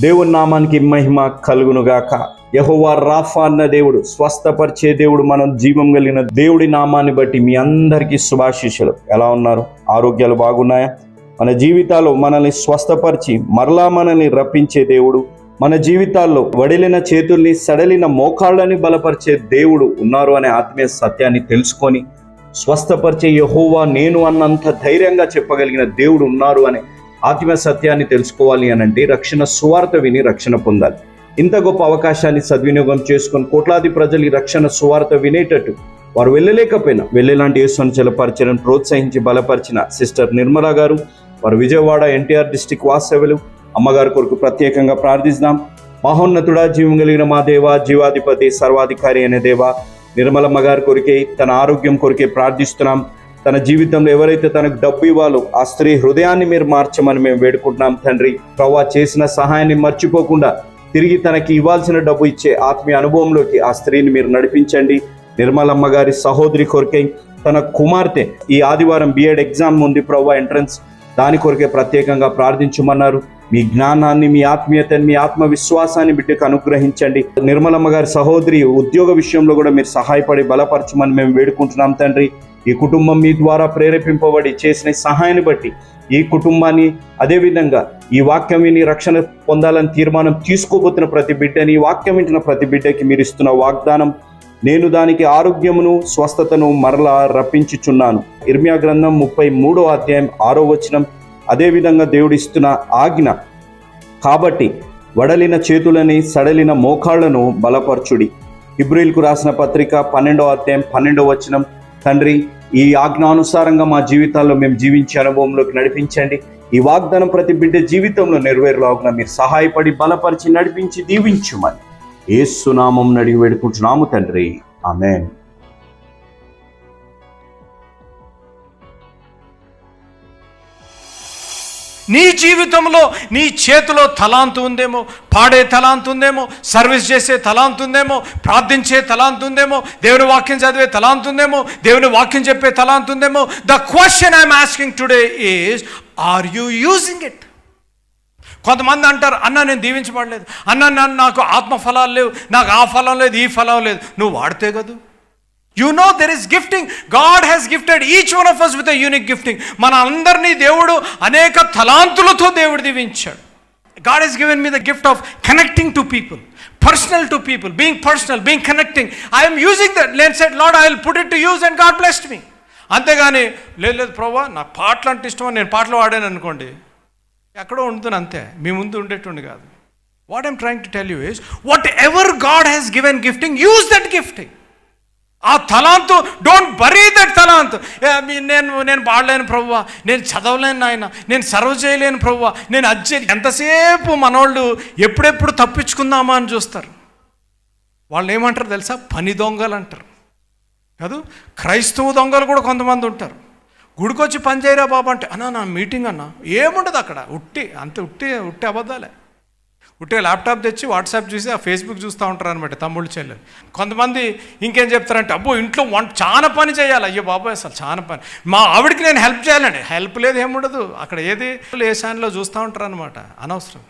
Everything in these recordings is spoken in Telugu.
దేవుని నామానికి మహిమ కలుగునుగాక. యహోవా రాఫా అన్న దేవుడు స్వస్థపరిచే దేవుడు మనం జీవం కలిగిన దేవుడి నామాన్ని బట్టి మీ అందరికీ శుభాశీషులు ఎలా ఉన్నారు? ఆరోగ్యాలు బాగున్నాయా? మన జీవితాల్లో మనల్ని స్వస్థపరిచి మరలా మనల్ని రప్పించే దేవుడు మన జీవితాల్లో వడిలిన చేతుల్ని సడలిన మోకాళ్ళని బలపరిచే దేవుడు ఉన్నారు అనే ఆత్మీయ సత్యాన్ని తెలుసుకొని స్వస్థపరిచే యహోవా నేను అన్నంత ధైర్యంగా చెప్పగలిగిన దేవుడు ఉన్నారు అనే ఆత్మ సత్యాన్ని తెలుసుకోవాలి అని అంటే రక్షణ సువార్త విని రక్షణ పొందాలి. ఇంత గొప్ప అవకాశాన్ని సద్వినియోగం చేసుకొని కోట్లాది ప్రజలు ఈ రక్షణ సువార్త వినేటట్టు వారు వెళ్ళలేకపోయినా వెళ్ళేలాంటి యేసుని చలపరిచలను ప్రోత్సహించి బలపరిచిన సిస్టర్ నిర్మలా గారు వారు విజయవాడ ఎన్టీఆర్ డిస్టిక్ వాస్తవ్యులు. అమ్మగారి కొరకు ప్రత్యేకంగా ప్రార్థిస్తాం మహోన్నతుడా జీవం కలిగిన మా దేవ జీవాధిపతి సర్వాధికారి అనే దేవ నిర్మలమ్మ గారి కొరికే తన ఆరోగ్యం కొరికే ప్రార్థిస్తున్నాం. తన జీవితంలో ఎవరైతే తనకు డబ్బు ఇవ్వాలో ఆ స్త్రీ హృదయాన్ని మీరు మార్చమని మేము వేడుకుంటున్నాం తండ్రి. ప్రవ్వా చేసిన సహాయాన్ని మర్చిపోకుండా తిరిగి తనకి ఇవ్వాల్సిన డబ్బు ఇచ్చే ఆత్మీయ అనుభవంలోకి ఆ స్త్రీని మీరు నడిపించండి. నిర్మలమ్మ గారి సహోదరి కొరకై తన కుమార్తె ఈ ఆదివారం బిఎడ్ ఎగ్జామ్ ఉంది ప్రవ్వా ఎంట్రన్స్ దాని కొరకే ప్రత్యేకంగా ప్రార్థించమన్నారు. మీ జ్ఞానాన్ని మీ ఆత్మీయతని మీ ఆత్మవిశ్వాసాన్ని బిడ్డకు అనుగ్రహించండి. నిర్మలమ్మ గారి సహోదరి ఉద్యోగ విషయంలో కూడా మీరు సహాయపడి బలపరచమని మేము వేడుకుంటున్నాం తండ్రి. ఈ కుటుంబం మీ ద్వారా ప్రేరేపింపబడి చేసిన సహాయాన్ని బట్టి ఈ కుటుంబాన్ని అదేవిధంగా ఈ వాక్యం విని రక్షణ పొందాలని తీర్మానం తీసుకోబోతున్న ప్రతి బిడ్డని ఈ వాక్యం వింటున్న ప్రతి బిడ్డకి మీరు ఇస్తున్న వాగ్దానం నేను దానికి ఆరోగ్యమును స్వస్థతను మరలా రప్పించుచున్నాను. ఇర్మియా గ్రంథం ముప్పై మూడో అధ్యాయం ఆరో వచనం అదేవిధంగా దేవుడిస్తున్న ఆజ్ఞ కాబట్టి వడలిన చేతులని సడలిన మోకాళ్ళను బలపరచుడి. ఇబ్రిల్కు రాసిన పత్రిక పన్నెండో అధ్యాయం పన్నెండవ వచనం తండ్రి ఈ ఆజ్ఞానుసారంగా మా జీవితాల్లో మేము జీవించే అనుభవంలోకి నడిపించండి. ఈ వాగ్దానం ప్రతి బిడ్డ జీవితంలో నెరవేరులాగున మీరు సహాయపడి బలపరిచి నడిపించి దీవించుమని. ఏసునామం నడిగి వేడుకుంటున్నాము తండ్రి. ఆమెన్. నీ జీవితంలో నీ చేతిలో తలాంతు ఉందేమో పాడే తలాంతు ఉందేమో సర్వీస్ చేసే తలాంతు ఉందేమో ప్రార్థించే తలాంతు ఉందేమో దేవుని వాక్యం చదివే తలాంతు ఉందేమో దేవుని వాక్యం చెప్పే తలాంతు ఉందేమో. The question I'm asking today is are you using it కొంతమంది అంటారు అన్న నేను దీవించబడలేదు. అన్న నన్ను నాకు ఆత్మ ఫలాలు లేవు. నాకు ఆ ఫలం లేదు ఈ ఫలం లేదు. నువ్వు వాడితే కదా? You know there is gifting God has gifted each one of us with unique gifting మన అందరినీ దేవుడు అనేక తలాంతులతో దేవుడు దీవించాడు. God has given me the gift of connecting to people personal to people being personal being connecting I'm using that నేను set Lord I will put it to use and God blessed me అంతేగాని లేదు లేదు ప్రభా నాకు పాటలు అంటే ఇష్టం నేను పాటలు వాడాను అనుకోండి. ఎక్కడో ఉంటుంది అంతే. మీ ముందు ఉండేటువంటి కాదు. What I'm trying to tell you is whatever God has given gifting use that gifting ఆ తలాంతు డోంట్ బరీ దట్ తలాంతు. నేను నేను పాడలేను ప్రభువ. నేను చదవలేను నాయన. నేను సర్వ్ చేయలేను ప్రభువ. నేను అజ్జే ఎంతసేపు మనోళ్ళు ఎప్పుడెప్పుడు తప్పించుకుందామా అని చూస్తారు. వాళ్ళు ఏమంటారు తెలుసా? పని దొంగలు అంటారు. కాదు క్రైస్తవ దొంగలు కూడా కొంతమంది ఉంటారు. గుడికొచ్చి పని చేయరా బాబు అంటే అన్నా నా మీటింగ్ అన్న ఏముండదు అక్కడ. ఉట్టి అంతే ఉట్టి ఉట్టి అబద్ధాలే. ఉట్టే ల్యాప్టాప్ తెచ్చి వాట్సాప్ చూసి ఆ ఫేస్బుక్ చూస్తూ ఉంటారు అనమాట తమ్ముళ్ళు చెల్లెలు. కొంతమంది ఇంకేం చెప్తారంటే అబ్బో ఇంట్లో వంట చాలా పని చేయాలి. అయ్యో బాబాయ్ అసలు చాలా పని. మా ఆవిడకి నేను హెల్ప్ చేయాలండి. హెల్ప్ లేదు ఏముండదు అక్కడ ఏది? ఏ శాన్లో చూస్తూ ఉంటారు అనమాట అనవసరం.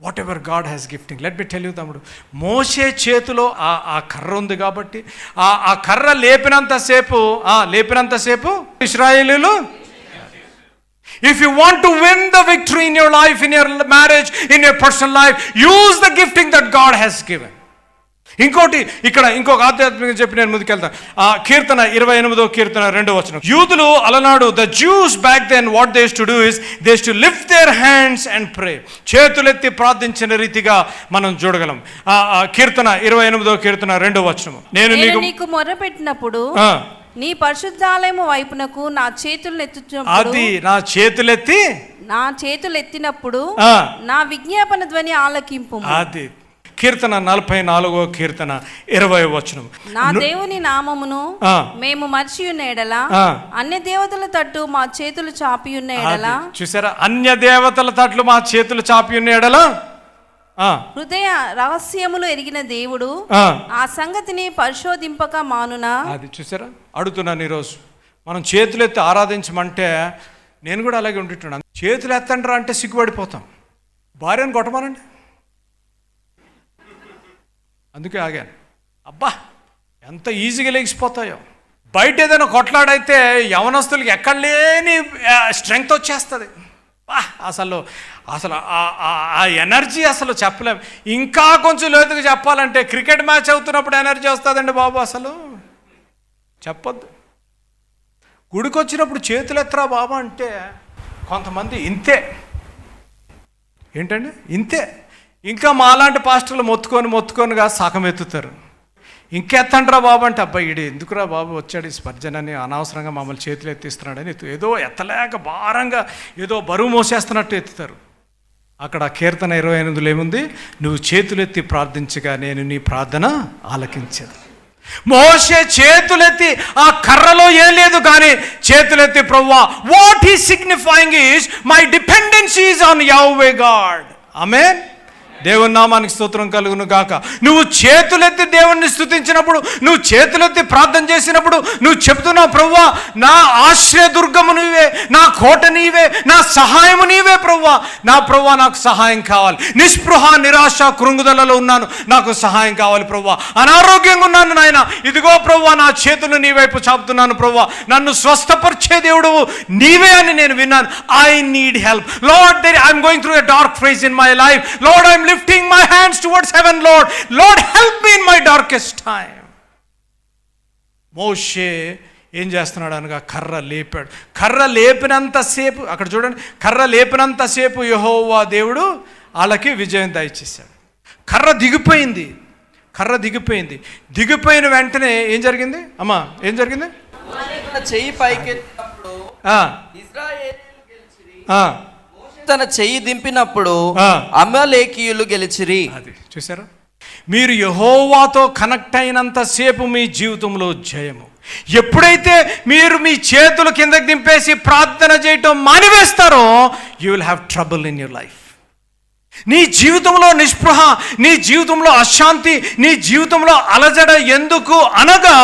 Whatever God has gifting let be tell you తమ్ముడు మోసే చేతిలో ఆ ఆ కర్ర ఉంది కాబట్టి ఆ ఆ కర్ర లేపినంతసేపు ఆ లేపినంతసేపు ఇస్రాయిలీలు If you want to win the victory in your life, in your marriage, in your personal life, use the gifting that God has given. ఇంకోటి ఇక్కడ ఇంకొక ఆధ్యాత్మిక చెప్పి నేను ముందుకెళ్తాను ఆ కీర్తన ఇరవై ఎనిమిదో కీర్తన రెండో వచనం. యూదులు అలనాడు the Jews back then what does to do is does to lift their hands and pray చేతులెత్తి ప్రార్థించిన రీతిగా మనం చూడగలం. ఆ కీర్తన ఇరవై ఎనిమిదో కీర్తన రెండో వచనం నేను నీకు ఆ, నీ పరిశుద్ధాలయము వైపునకు నా చేతులు ఎత్తుచున్నప్పుడు అది నా చేతులెత్తి నా చేతులు ఎత్తినప్పుడు. నా విజ్ఞాపన ధ్వని ఆలకింపు అది కీర్తన నలభై నాలుగో కీర్తన ఇరవై వచనం నా దేవుని నామమును. మేము మర్చి ఉన్న ఎడల ఆ. అన్య దేవతల తట్టు మా చేతులు చాపి ఉన్న ఎడల చూసారా అన్య దేవతల తట్లు మా చేతులు చాపి ఉన్న ఎడల హృదయ రహస్యములు ఎరిగిన దేవుడు ఆ. సంగతిని పరిశోధింపక మానునా? అది చూసారా? అడుగుతున్నాను ఈరోజు. మనం చేతులు ఎత్తి ఆరాధించమంటే నేను కూడా అలాగే ఉంటున్నాను చేతులు ఎత్తండ్రా అంటే సిగ్గుపడిపోతాం. భార్యను కొట్టమానండి. అందుకే ఆగాను. అబ్బా ఎంత ఈజీగా లెగిసిపోతాయో బయట ఏదైనా కొట్లాడైతే యవనస్తులకి ఎక్కడ లేని స్ట్రెంగ్త్ వచ్చేస్తుంది. అసలు అసలు ఆ- ఎనర్జీ అసలు చెప్పలేము ఇంకా కొంచెం లోతుగా చెప్పాలంటే క్రికెట్ మ్యాచ్ అవుతున్నప్పుడు ఎనర్జీ వస్తుందండి బాబు అసలు. చెప్పొద్దు. గుడికి వచ్చినప్పుడు చేతులు ఎత్తరా బాబా అంటే కొంతమంది ఇంతే. ఏంటండి? ఇంతే. ఇంకా మాలాంటి పాస్టర్లు మొత్తుకొని మొత్తుకొనిగా సగం ఎత్తుతారు. ఇంకెత్తండ్రా బాబు అంటే అబ్బాయి ఈడు ఎందుకురా బాబు వచ్చాడు ఈ స్పర్జనని? అనవసరంగా మమ్మల్ని చేతులు ఎత్తిస్తున్నాడని ఏదో ఎత్తలేక భారంగా ఏదో బరువు మోసేస్తున్నట్టు ఎత్తుతారు. అక్కడ కీర్తన ఇరవై ఎనిమిదిలో ఏముంది? నువ్వు చేతులెత్తి ప్రార్థించగా నేను నీ ప్రార్థన ఆలకించదు మోసే చేతులెత్తి ఆ కర్రలో ఏం లేదు కానీ చేతులెత్తి ప్రవ్వా what is signifying is my dependency is on you God amen దేవుని నామానికి స్తోత్రం కలుగును గాక. నువ్వు చేతులెత్తి దేవుణ్ణి స్థుతించినప్పుడు నువ్వు చేతులెత్తి ప్రార్థన చేసినప్పుడు నువ్వు చెప్తున్నావు ప్రవ్వా నా ఆశ్రయదుర్గము నీవే నా కోట నీవే నా సహాయము నీవే ప్రవ్వా. నా ప్రవ్వా నాకు సహాయం కావాలి. నిస్పృహ నిరాశ కృంగుదలలో ఉన్నాను. నాకు సహాయం కావాలి ప్రవ్వా. అనారోగ్యంగా ఉన్నాను నాయన. ఇదిగో ప్రవ్వా నా చేతులు నీ వైపు చాపుతున్నాను ప్రవ్వా. నన్ను స్వస్థపరిచే దేవుడు నీవే అని నేను విన్నాను. I need help Lord there I'm going through a dark phase in my life Lord I'm lifting my hands towards heaven Lord Lord help me in my darkest time మోషే ఏం చేస్తున్నాడు అనగా కర్ర లేపాడు. కర్ర లేపినంతసేపు అక్కడ చూడండి కర్ర లేపినంతసేపు యహోవా దేవుడు వాళ్ళకి విజయం దయచేశాడు. కర్ర దిగిపోయింది. కర్ర దిగిపోయింది. దిగిపోయిన వెంటనే ఏం జరిగింది? అమ్మా ఏం జరిగింది? చెయ్యి పైకెత్తినప్పుడు తన చెయ్యి దింపినప్పుడు. అమలేకీయులు గెలిచిరి. అది చూసారా మీరు యహోవాతో కనెక్ట్ అయినంతసేపు మీ జీవితంలో జయము. ఎప్పుడైతే మీరు మీ చేతులు కిందకి దింపేసి ప్రార్థన చేయటం మానివేస్తారో you will have trouble in your life నీ జీవితంలో నిస్పృహ నీ జీవితంలో అశాంతి నీ జీవితంలో అలజడ ఎందుకు అనగా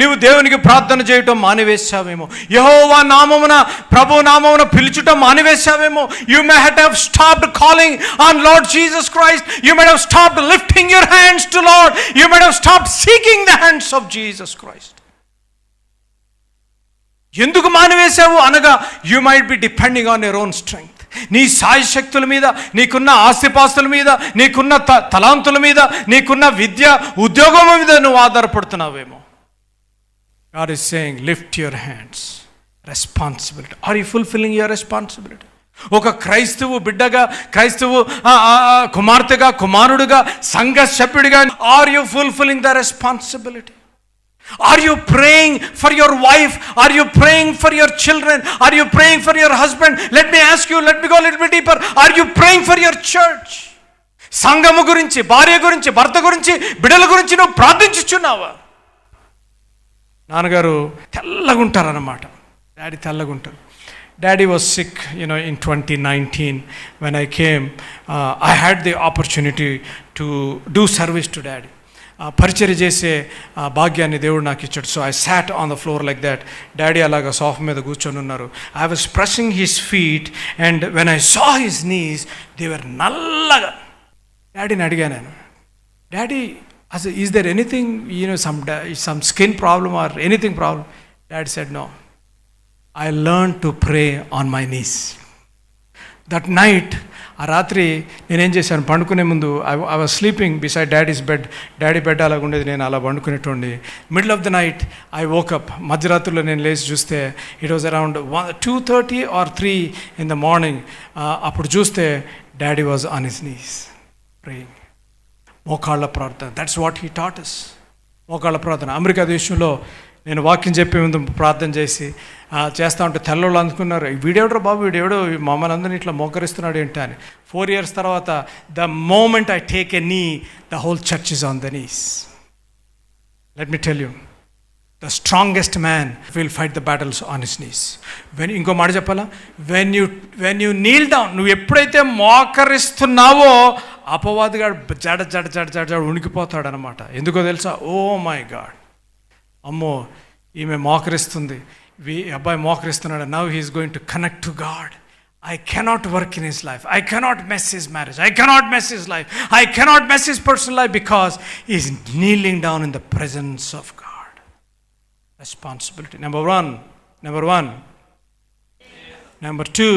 నీవు దేవునికి ప్రార్థన చేయటం మానివేశావేమో. యహోవా నామమున ప్రభు నామమున పిలుచుటం మానివేశావేమో. You may had have stopped calling on Lord Jesus Christ you may have stopped lifting your hands to Lord you may have stopped seeking the hands of Jesus Christ ఎందుకు మానివేశావు అనగా you might be depending on your own strength నీ సాయి శక్తుల మీద నీకున్న ఆస్తిపాస్తుల మీద నీకున్న త తలాంతుల మీద నీకున్న విద్య ఉద్యోగం మీద నువ్వు ఆధారపడుతున్నావేమో. God is saying lift your hands responsibility are you fulfilling your responsibility ఒక క్రైస్తవు బిడ్డగా క్రైస్తవు కుమార్తెగా కుమారుడుగా సంఘ సభ్యుడిగా are you fulfilling the responsibility Are you praying for your wife? Are you praying for your children? Are you praying for your husband? Let me ask you, let me go a little bit deeper. Are you praying for your church? సంఘము గురించి భార్య గురించి భర్త గురించి బిడ్డల గురించి నువ్వు ప్రార్థించుచున్నావా నాన్నగారు తెల్లగుంటారన్నమాట daddy తెల్లగుంటారు daddy was sick you know in twenty nineteen when I came I had the opportunity to do service to daddy పరిచర్య చేసే ఆ, భాగ్యాన్ని దేవుడు నాకు ఇచ్చాడు so I sat on the floor like that daddy అలాగా సోఫా మీద కూర్చొని ఉన్నారు I was pressing his feet and when I saw his knees they were నల్లగా డాడీని అడిగాను నేను డాడీ అసలు is there anything you know some some skin problem or anything problem daddy said no I learn to pray on my knees that night ఆ రాత్రి నేనేం చేశాను పండుకునే ముందు I I was sleeping beside daddy's bed daddy bed అలాగ ఉండేది నేను అలా పండుకునేటోండి middle of the night I woke up మధ్యరాత్రిలో నేను లేచి చూస్తే it was around one two thirty or three in the morning అప్పుడు చూస్తే daddy was on his knees praying మోకాళ్ళ ప్రార్థన. దట్స్ వాట్ హీ టాటస్ మోకాళ్ళ ప్రార్థన. అమెరికా దేశంలో నేను వాక్యం చెప్పే ముందు ప్రార్థన చేసి చేస్తా ఉంటే తెల్లవాళ్ళు అనుకున్నారు వీడెవడో బాబు? వీడెవడో? మమ్మల్ని అందరినీ ఇట్లా మోకరిస్తున్నాడు ఏంటి అని. ఫోర్ ఇయర్స్ తర్వాత the moment I take a knee the whole church is on the knees let me tell you the strongest man will fight the battles on his knees when ఇంకో మాట చెప్పాలా? When you when you kneel down నువ్వు ఎప్పుడైతే మోకరిస్తున్నావో అపవాదిగాడు జడ జడ జడ జడ జడ ఉనికిపోతాడు అనమాట ఎందుకో తెలుసా? ఓ మై గాడ్ అమ్మో ఈమె మోకరిస్తుంది. వి అబ్బాయి మోకరిస్తున్నాడు now he's going to connect to God I cannot work in his life I cannot mess his marriage I cannot mess his life I cannot mess his personal life because is kneeling down in the presence of God responsibility number one number one number two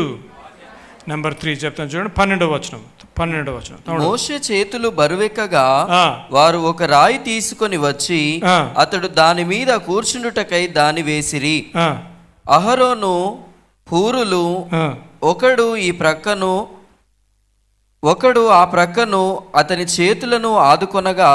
Number three చెప్తాను చూడండి. పన్నెండో వచనం. పన్నెండో వచనం. మోషే చేతులు బరువెక్కగా. వారు ఒక రాయి తీసుకొని వచ్చి. అతడు దాని మీద కూర్చుండుటకై దాని వేసిరి. అహరోను హూరులు ఆ, ఒకడు ఈ ప్రక్కను ఒకడు ఆ ప్రక్కను అతని చేతులను ఆదుకొనగా.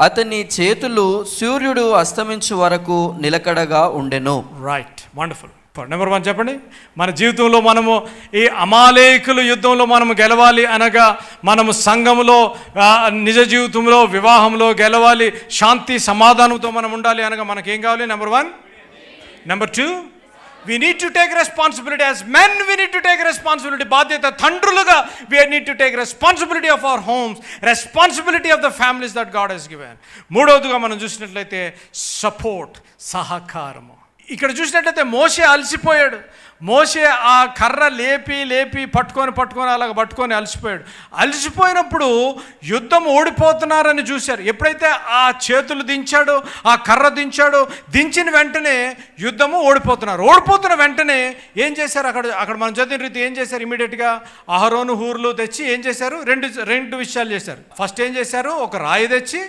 అతని చేతులు సూర్యుడు అస్తమించు వరకు నిలకడగా ఉండెను. రైట్ వండర్ఫుల్ నెంబర్ వన్ చెప్పండి. మన జీవితంలో మనము ఈ అమాలేకుల యుద్ధంలో మనము గెలవాలి అనగా మనము సంఘంలో నిజ జీవితంలో వివాహంలో గెలవాలి. శాంతి సమాధానంతో మనం ఉండాలి అనగా మనకి ఏం కావాలి? Number one number two we need to take responsibility as men we need to take responsibility బాధ్యత తండ్రులుగా we need to take responsibility of our homes responsibility of the families that God has given మూడవదిగా మనం చూసినట్లయితే సపోర్ట్ సహకారము. ఇక్కడ చూసినట్లయితే మోసే అలసిపోయాడు. మోసే ఆ కర్ర లేపి లేపి పట్టుకొని పట్టుకొని అలాగ పట్టుకొని అలసిపోయాడు. అలసిపోయినప్పుడు యుద్ధం ఓడిపోతున్నారని చూశారు. ఎప్పుడైతే ఆ చేతులు దించాడో ఆ కర్ర దించాడో దించిన వెంటనే యుద్ధము ఓడిపోతున్నారు. ఓడిపోతున్న వెంటనే ఏం చేశారు? అక్కడ అక్కడ మనం చదివిన రీతి ఏం చేశారు? ఇమీడియట్గా అహరోను హూర్లు తెచ్చి ఏం చేశారు? రెండు రెండు విషయాలు చేశారు. ఫస్ట్ ఏం చేశారు? ఒక రాయి తెచ్చి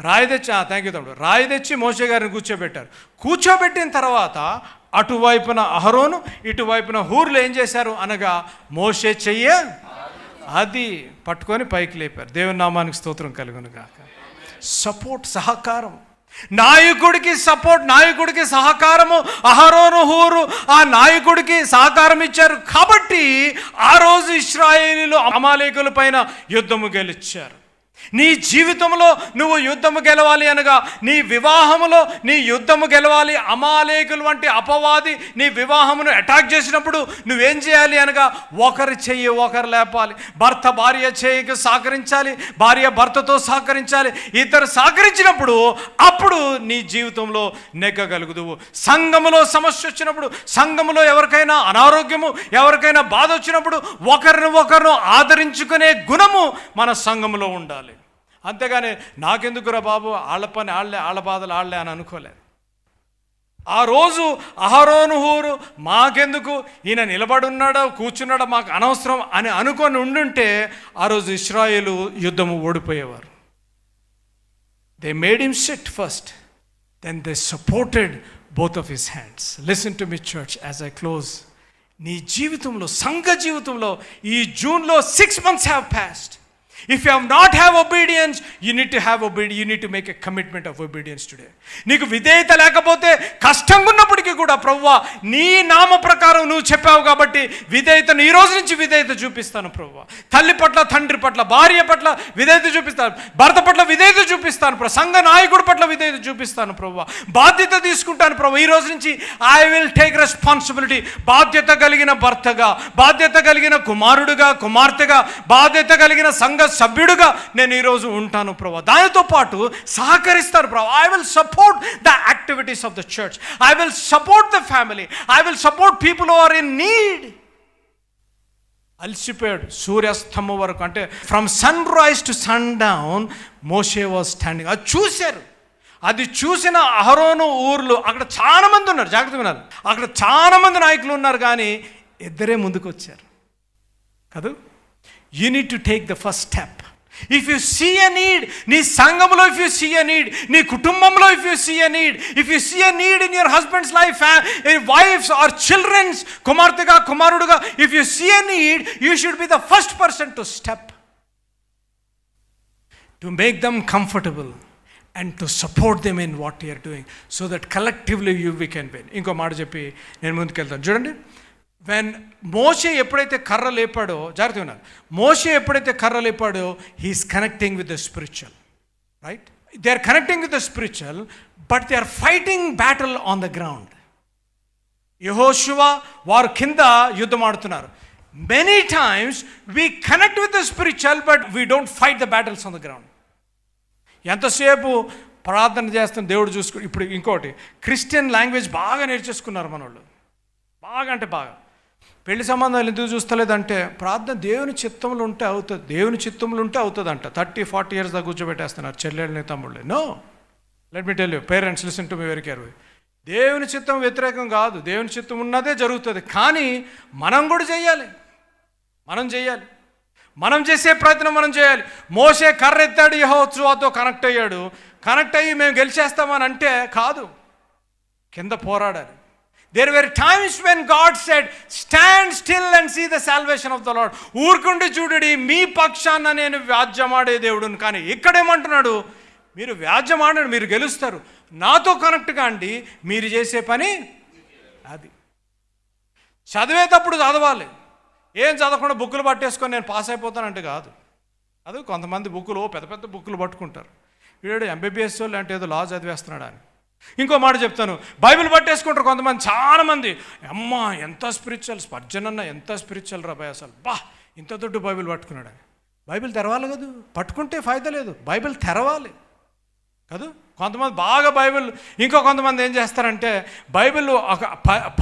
రాయి తెచ్చి థ్యాంక్ యూ తమ్ముడు. రాయి తెచ్చి మోసే గారిని కూర్చోబెట్టారు. కూర్చోబెట్టిన తర్వాత అటువైపున అహరోను ఇటువైపున హూర్లు ఏం చేశారు అనగా మోసే చెయ్య అది పట్టుకొని పైకి లేపారు. దేవుని నామానికి స్తోత్రం కలుగును కాక సపోర్ట్ సహకారం. నాయకుడికి సపోర్ట్ నాయకుడికి సహకారము. అహరోను హూరు ఆ నాయకుడికి సహకారం ఇచ్చారు. కాబట్టి ఆ రోజు ఇస్రాయేలీలు అమాలేకుల పైన యుద్ధము గెలిచారు. నీ జీవితంలో నువ్వు యుద్ధము గెలవాలి అనగా నీ వివాహములో నీ యుద్ధము గెలవాలి. అమాలేకులు వంటి అపవాది నీ వివాహమును అటాక్ చేసినప్పుడు నువ్వేం చేయాలి అనగా ఒకరి చెయ్యి ఒకరు లేపాలి. భర్త భార్య చేయికి సహకరించాలి భార్య భర్తతో సహకరించాలి. ఇద్దరు సహకరించినప్పుడు అప్పుడు నీ జీవితంలో నెగ్గగలుగుదువు. సంఘములో సమస్య వచ్చినప్పుడు సంఘములో ఎవరికైనా అనారోగ్యము ఎవరికైనా బాధ వచ్చినప్పుడు ఒకరిని ఒకరిను ఆదరించుకునే గుణము మన సంఘములో ఉండాలి. అంతేగాని నాకెందుకురా బాబు? వాళ్ళ పని వాళ్ళే వాళ్ళ బాధలు ఆడలే అని అనుకోలేదు. ఆ రోజు అహరోనుహూరు మాకెందుకు? ఈయన నిలబడున్నాడో కూర్చున్నాడో మాకు అనవసరం అని అనుకొని ఉండుంటే ఆ రోజు ఇస్రాయేలు యుద్ధము ఓడిపోయేవారు. They made him sit first then they supported both of his hands listen to me church as I close నీ జీవితంలో సంఘ జీవితంలో ఈ జూన్లో six months have passed If you have not have obedience, you need to have obedience. You need to make a commitment of obedience today. నీకు విధేయత లేకపోతే కష్టంగా ఉన్నప్పటికీ కూడా ప్రవ్వా నీ నామ ప్రకారం నువ్వు చెప్పావు కాబట్టి విధేయతను ఈ రోజు నుంచి విధేయత చూపిస్తాను ప్రవ్వ. తల్లి పట్ల తండ్రి పట్ల భార్య పట్ల విధేయత చూపిస్తాను. భర్త పట్ల విధేయత చూపిస్తాను ప్రభు సంఘ నాయకుడి పట్ల విధేయత చూపిస్తాను ప్రవ్వ. బాధ్యత తీసుకుంటాను ప్రభు ఈ రోజు నుంచి ఐ విల్ టేక్ రెస్పాన్సిబిలిటీ బాధ్యత కలిగిన భర్తగా బాధ్యత కలిగిన కుమారుడుగా కుమార్తెగా బాధ్యత కలిగిన సంఘ సభ్యుడుగా నేను ఈరోజు ఉంటాను ప్రభు దానితో పాటు సహకరిస్తాను ప్రభు I will support the activities the church. Church I support support the family I support support people are in need అలసిపోయాడు. సూర్యాస్తమం వరకు అంటే from sunrise to sundown మోషే వాజ్ స్టాండింగ్ అది చూశారు. అది చూసిన అహరోను ఊర్లు అక్కడ చాలా మంది ఉన్నారు. జాగ్రత్త వినాలి. అక్కడ చాలా మంది నాయకులు ఉన్నారు కానీ ఇద్దరే ముందుకు వచ్చారు కాదు? You need to take the first step if you see a need నీ సంఘంలో if you see a need నీ కుటుంబంలో if you see a need if you see a need in your husband's life wife's or children's కుమార్తెగా కుమారుడుగా if you see a need you should be the first person to step to make them comfortable and to support them in what you're doing so that collectively you we can win ఇంకో మాట చెప్పి నేను ముందుకెళ్తాను. చూడండి. వెన్ మోషే ఎప్పుడైతే కర్ర లేపాడో జాగ్రత్త ఉన్నారు మోషే ఎప్పుడైతే కర్ర లేపాడో he's connecting with the spiritual right they are connecting with the spiritual but they are fighting battle on the ground యహోశువ వారు కింద యుద్ధం ఆడుతున్నారు. Many times we connect with the spiritual but we don't fight the battles on the ground ఎంతసేపు ప్రార్థన చేస్తున్న దేవుడు చూసుకు ఇప్పుడు ఇంకోటి క్రిస్టియన్ లాంగ్వేజ్ బాగా నేర్చేసుకున్నారు మనోళ్ళు. బాగా అంటే బాగా. పెళ్ళి సంబంధాలు ఎందుకు చూస్తలేదంటే ప్రార్థన దేవుని చిత్తంలో ఉంటే అవుతుంది. దేవుని చిత్తంలో ఉంటే అవుతుందంట. థర్టీ ఫార్టీ ఇయర్స్ దాకా కూర్చోబెట్టేస్తున్నారు చెల్లెళ్ళని తమ్ముళ్ళని. No. Let me tell you parents listen to me very care దేవుని చిత్తం వ్యతిరేకం కాదు. దేవుని చిత్తం ఉన్నదే జరుగుతుంది. కానీ మనం కూడా చేయాలి. మనం చేయాలి. మనం చేసే ప్రయత్నం మనం చేయాలి. మోసే కర్ర ఎత్తాడు యహోత్సవాతో కనెక్ట్ అయ్యాడు. కనెక్ట్ అయ్యి మేము గెలిచేస్తామని అంటే కాదు. కింద పోరాడాలి. There were times when God said stand still and see the salvation of the Lord ఊరుకుండి చూడడి మీ పక్షాన నేను వ్యాజ్యమాడే దేవుడును. కానీ ఇక్కడేమంటున్నాడు? మీరు వ్యాజ్యమాడండి మీరు గెలుస్తారు. నాతో కనెక్ట్ కాండి మీరు చేసే పని అది. చదివేటప్పుడు చదవాలి. ఏం చదవకుండా బుక్కులు పట్టేసుకొని నేను పాస్ అయిపోతానంటే కాదు. అది కొంతమంది బుక్కులు పెద్ద పెద్ద బుక్కులు పట్టుకుంటారు. వీడు ఎంబీబీఎస్ లాంటి ఏదో లా చదివేస్తున్నాడు అని. ఇంకో మాట చెప్తాను. బైబిల్ పట్టేసుకుంటారు కొంతమంది చాలామంది. అమ్మా అమ్మ ఎంత స్పిరిచువల్ స్పర్జనన్న ఎంత స్పిరిచువల్ రాబాయ్ అసలు. బా ఇంత దొడ్డు బైబిల్ పట్టుకున్నాడు బైబిల్ తెరవాలి కదా? పట్టుకుంటే ఫాయిదా లేదు. బైబిల్ తెరవాలి కాదు? కొంతమంది బాగా బైబిల్ ఇంకో కొంతమంది ఏం చేస్తారంటే బైబిల్ ఒక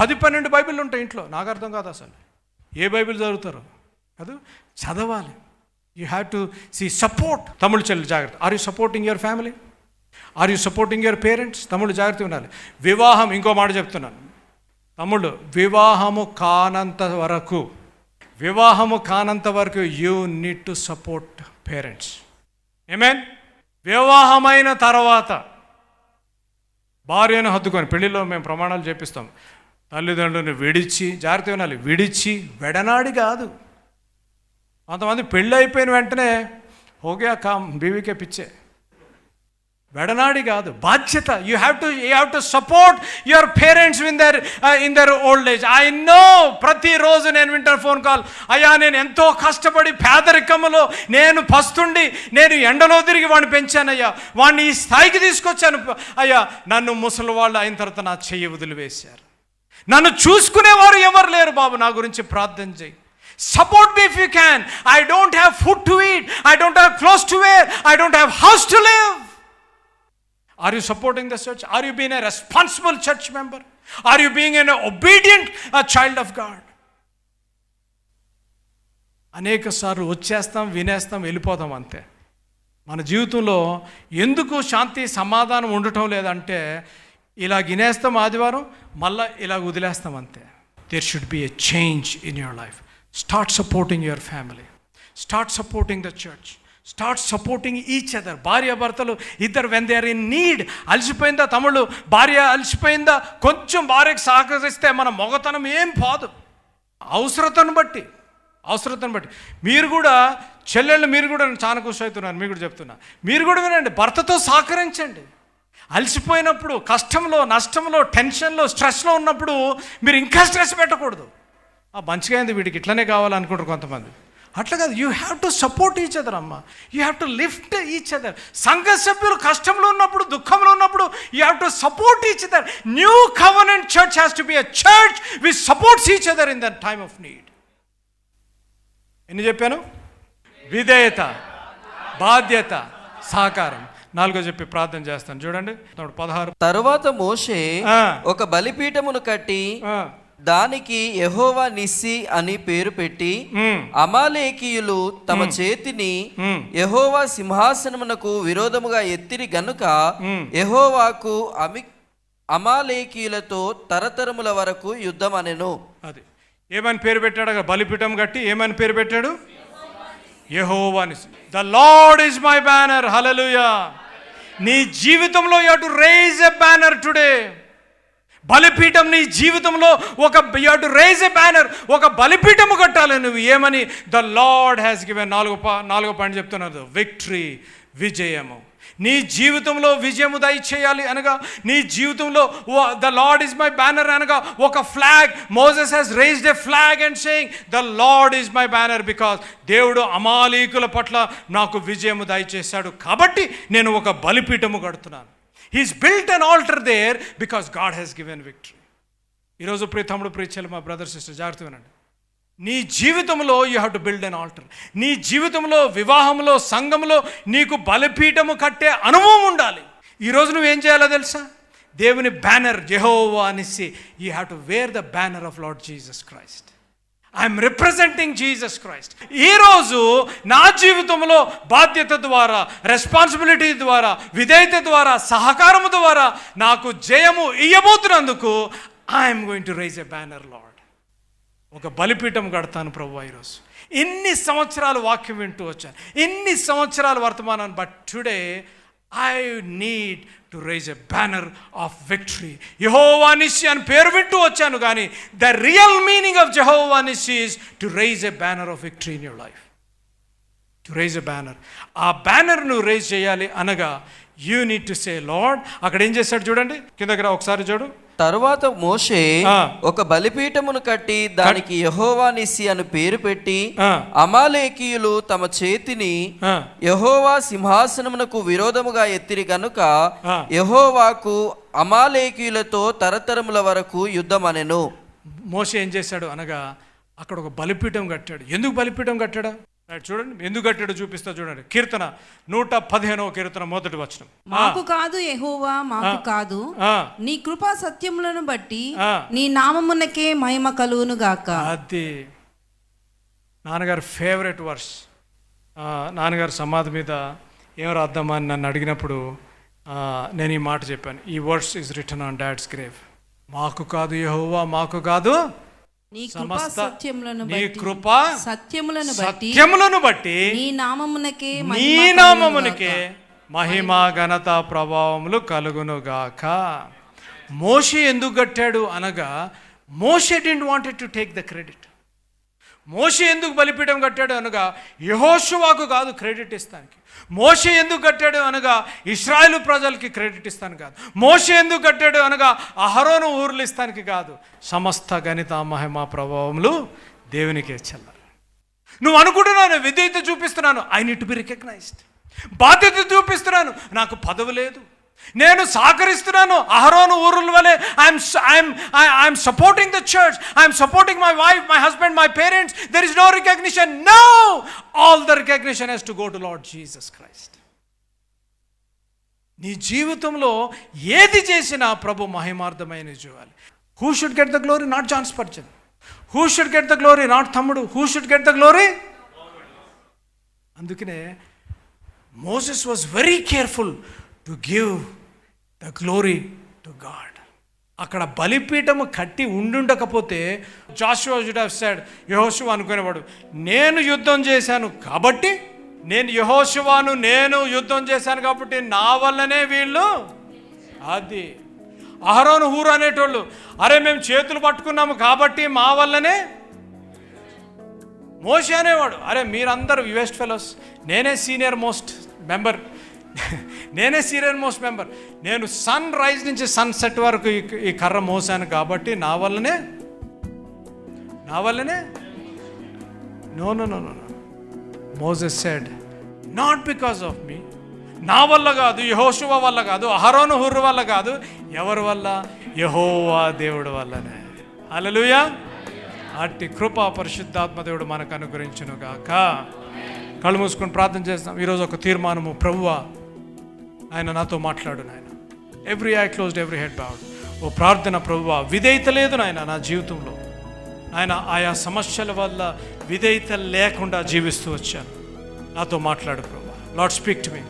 పది పన్నెండు బైబిల్ ఉంటాయి ఇంట్లో. నాకు అర్థం కాదు అసలు. ఏ బైబిల్ చదువుతారు కాదు? చదవాలి. You have to see support తమిళ చెల్లి జాగ్రత్త. Are you supporting your family are you supporting your parents తమ్ముడు జాగ్రత్త ఉండాలి. వివాహం ఇంకో మాట చెప్తున్నాను. తమ్ముడు వివాహము కానంత వరకు వివాహము కానంత వరకు you need to support parents amen వివాహమైన తర్వాత భార్యను హత్తుకొని పెళ్ళిలో మేము ప్రమాణాలు చేపిస్తాం. తల్లిదండ్రులను విడిచి జాగ్రత్త వినాలి విడిచి వెడనాడి కాదు. కొంతమంది పెళ్ళి అయిపోయిన వెంటనే ఓకే కామ్ బీవీకే పిచ్చే. వెడనాడి కాదు బాధ్యత. You have to you have to support your parents in their in their old age I know ప్రతిరోజు నేను వింటాను ఫోన్ కాల్ అయ్యా నేను ఎంతో కష్టపడి పేదరికములో నేను పస్తుండి నేను ఎండలో తిరిగి వాడిని పెంచానయ్యా. వాడిని ఈ స్థాయికి తీసుకొచ్చాను. అయ్యా నన్ను ముసలి వాళ్ళు అయిన తర్వాత నా చెయ్యి వదిలివేశారు. నన్ను చూసుకునేవారు ఎవరు లేరు బాబు నా గురించి ప్రార్థన చేయి support me if you can I don't have food to eat I don't have clothes to wear I don't have house to live are you supporting the church are you been a responsible church member are you being an obedient child of God అనేక సార్లు వచ్చేస్తాం వినేస్తాం వెళ్ళిపోతాం అంతే. మన జీవితంలో ఎందుకు శాంతి సమాధానం ఉండటం లేదంటే ఇలా వినేస్తాం ఆదివారం మళ్ళా ఇలా వదిలేస్తాం అంతే. There should be a change in your life start supporting your family start supporting the church start supporting each other భార్య భర్తలు ఇద్దరు when they are in need అలసిపోయిందా తమ్ముళ్ళు? భార్య అలసిపోయిందా? కొంచెం భార్యకు సహకరిస్తే మన మొగతనం ఏం పోదు. అవసరతను బట్టి అవసరతను బట్టి. మీరు కూడా చెల్లెళ్ళు మీరు కూడా చాలా ఖుషి అవుతున్నారు మీరు కూడా చెప్తున్నా. మీరు కూడా వినండి భర్తతో సహకరించండి. అలసిపోయినప్పుడు కష్టంలో నష్టంలో టెన్షన్లో స్ట్రెస్లో ఉన్నప్పుడు మీరు ఇంకా స్ట్రెస్ పెట్టకూడదు. ఆ మంచిగా అయింది వీడికి ఇట్లనే కావాలనుకుంటారు కొంతమంది. అట్లా కాదు you have to support each other అమ్మ. You have to lift each other సంఘ సభ్యులు కష్టంలో ఉన్నప్పుడు దుఃఖంలో ఉన్నప్పుడు you have to support each other new covenant church has to be a church which supports each other in the time of need ఎన్ని చెప్పాను? విధేయత బాధ్యత సహకారం. నాలుగో చెప్పి ప్రార్థన చేస్తాను. చూడండి. పదహారు తరువాత మోషే ఆ. ఒక బలిపీఠమును కట్టి దానికి యెహోవా నిస్సి అని పేరు పెట్టి అమాలేకీయులు తమ చేతిని. యెహోవా సింహాసనమునకు విరోధముగా ఎత్తిరి గనుక. యెహోవాకు అమి అమాలేకీయులతో తరతరముల వరకు యుద్ధం అనెను అది. ఏమని పేరు పెట్టాడు? బలిపీఠం కట్టి ఏమని పేరు పెట్టాడు? యెహోవాని the Lord is my banner హలలుయా నీ జీవితంలో you to raise a banner today బలిపీఠం నీ జీవితంలో ఒక you to raise a banner ఒక బలిపీఠము కట్టాలి నువ్వు. ఏమని? ద లార్డ్ హ్యాస్ గివెన్ నాలుగో పా నాలుగో పాయింట్ చెప్తున్నారు. విక్టరీ విజయము. నీ జీవితంలో విజయము దయచేయాలి అనగా నీ జీవితంలో the Lord is my banner అనగా ఒక flag Moses has raised a flag and saying the Lord is my banner because దేవుడు అమాలీకుల పట్ల నాకు విజయము దయచేశాడు. కాబట్టి నేను ఒక బలిపీఠము కడుతున్నాను. He's built an altar there because God has given victory ఈరోజు ప్రియ తమ్ముడు ప్రియచలు మా బ్రదర్ సిస్టర్ జాగ్రత్త వినండి. నీ జీవితంలో you have to build an altar నీ జీవితంలో వివాహంలో సంఘంలో నీకు బలిపీఠము కట్టే అనుభవం ఉండాలి. ఈరోజు నువ్వేం చేయాలో తెలుసా? దేవుని బ్యానర్ జెహోవా అనేసి you have to wear the banner of Lord Jesus Christ I'm representing Jesus Christ ఈరోజు నా జీవితంలో బాధ్యత ద్వారా రెస్పాన్సిబిలిటీ ద్వారా విధేయత ద్వారా సహకారము ద్వారా నాకు జయము ఇయ్యబోతున్నందుకు I'm going to rise a banner Lord ఒక బలిపీఠం కడతాను ప్రభు ఈరోజు. ఇన్ని సంవత్సరాలు వాక్యం వింటూ వచ్చాను. ఇన్ని సంవత్సరాలు వర్తమానాన్ని but today I need to rise a banner of victory యహోవానిసి అని పేరు వింటూ వచ్చాను కానీ the real meaning of జహోవానిసి is to rise a banner of victory in your life to rise a banner ఆ బ్యానర్ రైజ్ చేయాలి అనగా you need to say Lord అక్కడ ఏం చేశాడు చూడండి కిందకి ఒకసారి చూడు. తరువాత మోషే. ఒక బలిపీఠమును కట్టి దానికి యహోవా నిస్సి అని పేరు పెట్టి. అమాలేకీయులు తమ చేతిని. యహోవా సింహాసనమునకు విరోధముగా ఎత్తిరి గనుక. యహోవాకు అమాలేకీయులతో తరతరముల వరకు యుద్ధమనెను మోసే ఏం చేశాడు అనగా అక్కడ ఒక బలిపీఠం కట్టాడు ఎందుకు బలిపీఠం కట్టాడా చూడండి ఎందుకు కట్టాడో చూపిస్తా చూడండి. కీర్తన నూట పదిహేనవ కీర్తన మొదటి వచనం. మాకు కాదు యెహోవా మాకు కాదు. నీ కృపా సత్యములను బట్టి. నీ నామమునకే మహిమ కలుగును గాక. అది నాన్నగారు ఫేవరెట్ వర్స్. నాన్నగారు సమాధి మీద ఏం రాద్దామా అని నన్ను అడిగినప్పుడు నేను ఈ మాట చెప్పాను. ఈ words is return on dad's grave మాకు కాదు యెహోవా మాకు కాదు నీ కృపా సత్యములను నీ బట్టి కృప సత్యములను బట్టి సత్యములను బట్టి నీ నామమునకే నీ మహిమ కలుగును నామమునికే గాక. మహిమ ఘనత ప్రభావములు కలుగునుగాక మోషే ఎందుకు కట్టాడు అనగా మోషే didn't wanted to take the credit మోషే ఎందుకు బలిపీఠం కట్టాడు అనగా యహోషువాకు కాదు క్రెడిట్ ఇస్తానికి. మోషే ఎందుకు కట్టాడు అనగా ఇస్రాయలు ప్రజలకి క్రెడిట్ ఇస్తాను కాదు. మోషే ఎందుకు కట్టాడు అనగా అహరోను ఊర్లు ఇస్తానికి కాదు. సమస్త గణిత మహిమ ప్రభావములు దేవునికే చెల్లాలి నువ్వు అనుకుంటున్నాను విధేయత చూపిస్తున్నాను. ఐ నీట్ బి రికగ్నైజ్డ్ బాధ్యత చూపిస్తున్నాను. నాకు పదవి లేదు. నేను సహకరిస్తున్నాను అహరోను ఊరుల వలె. I'm I'm I'm supporting the church I'm supporting my wife my husband my parents there is no recognition no all the recognition has to go to Lord Jesus Christ నీ జీవితంలో ఏది చేసినా ప్రభు మహిమార్థమైన చూడాలి who should get the glory not John's person who should get the glory not తమ్ముడు. Who should get the glory అందుకనే Moses was very careful to give the glory to God అక్కడ బలిపీఠము కట్టి ఉండుండకపోతే జాషువా జుడ్ హ్యావ్ సెడ్ యహోశివ అనుకునేవాడు నేను యుద్ధం చేశాను కాబట్టి నేను యహోశివాను నేను యుద్ధం చేశాను కాబట్టి నా వల్లనే వీళ్ళు అది. అహరోను హూరు అనేటోళ్ళు అరే మేము చేతులు పట్టుకున్నాము కాబట్టి మా వల్లనే. మోషే అనేవాడు అరే మీరందరూ వెస్ట్ ఫెలోస్ నేనే సీనియర్ మోస్ట్ మెంబర్ నేనే సీరియల్ మోస్ట్ మెంబర్. నేను సన్ రైజ్ నుంచి సన్ సెట్ వరకు ఈ- ఈ కర్ర మోసాను కాబట్టి నా వల్లనే నా వల్లనే? No no no no Moses said not because of me నా వల్ల కాదు యహోశువ వల్ల కాదు అహరోను హుర్రు వల్ల కాదు ఎవరి వల్ల? యహోవా దేవుడు వల్లనే. అలలుయా అట్టి కృపా పరిశుద్ధాత్మ దేవుడు మనకు అనుగ్రహించును గాక కళ్ళు మూసుకొని ప్రార్థన చేస్తాం ఈరోజు ఒక తీర్మానము. ప్రభువా ఆయన నాతో మాట్లాడు నాయన. Every eye closed every head bowed ఓ ప్రార్థన ప్రభువా విధేయత లేదు నాయన నా జీవితంలో. ఆయన ఆయా సమస్యల వల్ల విధేయత లేకుండా జీవిస్తూ వచ్చాను. నాతో మాట్లాడు ప్రభు లాడ్ స్పీక్ టు మీ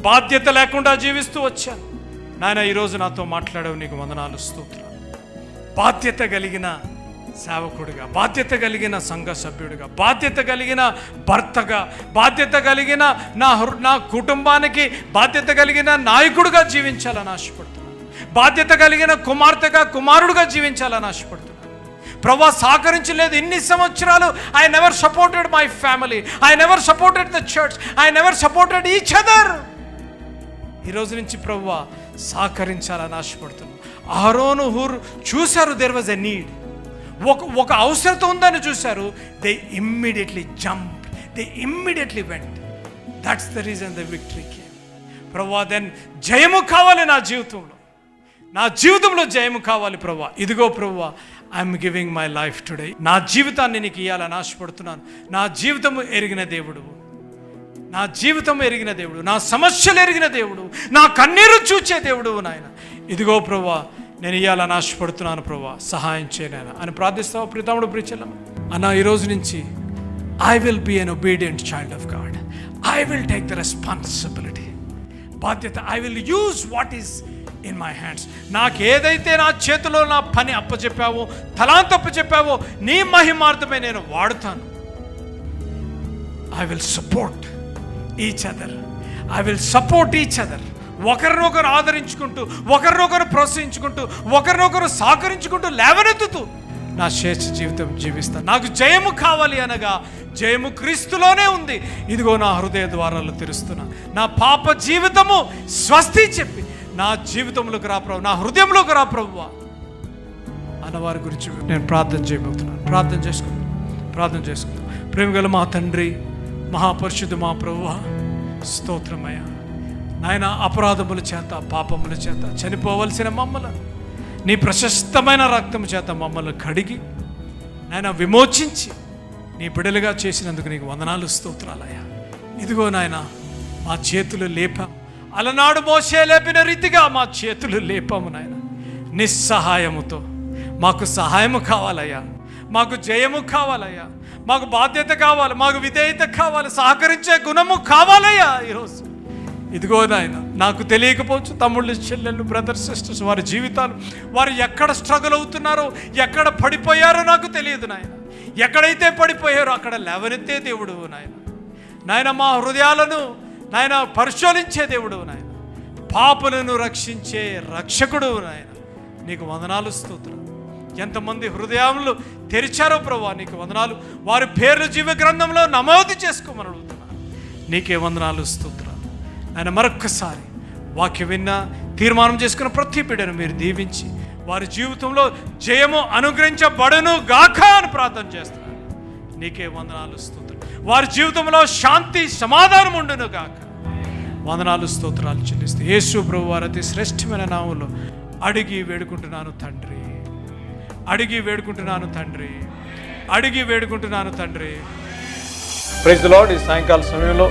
బాధ్యత లేకుండా జీవిస్తూ వచ్చాను. నాయన ఈరోజు నాతో మాట్లాడవు నీకు వందనాలు స్తోత్రాలు. బాధ్యత కలిగిన సేవకుడిగా బాధ్యత కలిగిన సంఘ సభ్యుడిగా బాధ్యత కలిగిన భర్తగా బాధ్యత కలిగిన నా హృ- నా కుటుంబానికి బాధ్యత కలిగిన నాయకుడిగా జీవించాలని ఆశపడుతున్నాను. బాధ్యత కలిగిన కుమార్తెగా కుమారుడుగా జీవించాలని ఆశపడుతున్నాను. ప్రభా సహకరించలేదు ఇన్ని సంవత్సరాలు. I never supported my family I never supported the church I never supported each other ఈరోజు నుంచి ప్రభువ సహకరించాలని ఆశపడుతున్నాను. ఆరోను హూర్ చూశారు దేర్ వాజ్ ఎ నీడ్ ఒక ఒక అవసరత ఉందని చూశారు. They immediately jump they immediately went that's the reason the victory came ప్రభా దెన్ జయము కావాలి నా జీవితంలో. నా జీవితంలో జయము కావాలి ప్రభా. ఇదిగో ప్రభా I'm giving my life today నా జీవితాన్ని నీకు ఇవ్వాలని ఆశపడుతున్నాను. నా జీవితము ఎరిగిన దేవుడు. నా జీవితం ఎరిగిన దేవుడు. నా సమస్యలు ఎరిగిన దేవుడు. నా కన్నీరు చూచే దేవుడు నాయన. ఇదిగో ప్రభా నేను ఇవ్వాలని ఆశపడుతున్నాను ప్రభా. సహాయం చేయనాయన అని ప్రార్థిస్తావా ప్రీతముడు ప్రిచలం అన్న ఈరోజు నుంచి I will be an obedient child of God I will take the responsibility బాధ్యత. I will use what is in my hands నాకు ఏదైతే నా చేతిలో నా పని అప్పచెప్పావో తలాంత అప్పచెప్పావో నీ మహిమార్థమే నేను వాడుతాను. I will support each other I will support each other ఒకరినొకరు ఆదరించుకుంటూ ఒకరినొకరు ప్రోత్సహించుకుంటూ ఒకరినొకరు సహకరించుకుంటూ లేవనెత్తుతూ నా శేష జీవితం జీవిస్తాను నాకు జయము కావాలి అనగా జయము క్రీస్తులోనే ఉంది. ఇదిగో నా హృదయ ద్వారాలు తెరుస్తున్నా. నా పాప జీవితము స్వస్తి చెప్పి నా జీవితంలోకి రా ప్రభు నా హృదయంలోకి రా ప్రభువా. అన్నవారి గురించి నేను ప్రార్థన చేయబోతున్నాను ప్రార్థన చేసుకుంటాను ప్రార్థన చేసుకుంటాను ప్రేమగల మా తండ్రి మహాపరిషుద్ధు మా ప్రభువ స్తోత్రమయ్యా. నాయన అపరాధముల చేత పాపముల చేత చనిపోవలసిన మమ్మల్ని నీ ప్రశస్తమైన రక్తము చేత మమ్మల్ని కడిగి నాయన విమోచించి నీ బిడలుగా చేసినందుకు నీకు వందనాలు స్తోత్రాలయ్యా. ఇదిగో నాయన మా చేతులు లేపాం అలనాడు మోసే లేపిన రీతిగా మా చేతులు లేపాము నాయన. నిస్సహాయముతో. మాకు సహాయము కావాలయ్యా. మాకు జయము కావాలయ్యా. మాకు బాధ్యత కావాలి మాకు విధేయత కావాలి సహకరించే గుణము కావాలయ్యా ఈరోజు. ఇదిగో నాయన నాకు తెలియకపోవచ్చు తమ్ముళ్ళు చెల్లెళ్ళు బ్రదర్స్ సిస్టర్స్ వారి జీవితాలు వారు ఎక్కడ స్ట్రగుల్ అవుతున్నారో ఎక్కడ పడిపోయారో నాకు తెలియదు నాయన. ఎక్కడైతే పడిపోయారో అక్కడ లేవనెత్తే దేవుడు నాయన. నాయన మా హృదయాలను నాయన పరిశోధించే దేవుడు నాయన. పాపులను రక్షించే రక్షకుడు నాయన. నీకు వందనాలు స్తోత్రం. ఎంతమంది హృదయములు తెరిచారో ప్రభా నీకు వందనాలు. వారి పేర్లు జీవ గ్రంథంలో నమోదు చేసుకోమని అడుగుతున్నాను. నీకే వందనాలు స్తోత్రం. ఆయన మరొక్కసారి వాక్యం విన్న తీర్మానం చేసుకున్న ప్రతి బిడ్డను మీరు దీవించి వారి జీవితంలో జయము అనుగ్రహించబడును గాక అని ప్రార్థన చేస్తున్నాను. నీకే వందనాలు స్తోత్రం. వారి జీవితంలో శాంతి సమాధానం ఉండును గాక. వందనాలు స్తోత్రాలు చెల్లిస్తే యేసు ప్రభు వారి అతి శ్రేష్టమైన నామంలో అడిగి వేడుకుంటున్నాను తండ్రి. అడిగి వేడుకుంటున్నాను తండ్రి. అడిగి వేడుకుంటున్నాను తండ్రి. ప్రైజ్ లార్డ్ ఈ సాయంకాల సమయంలో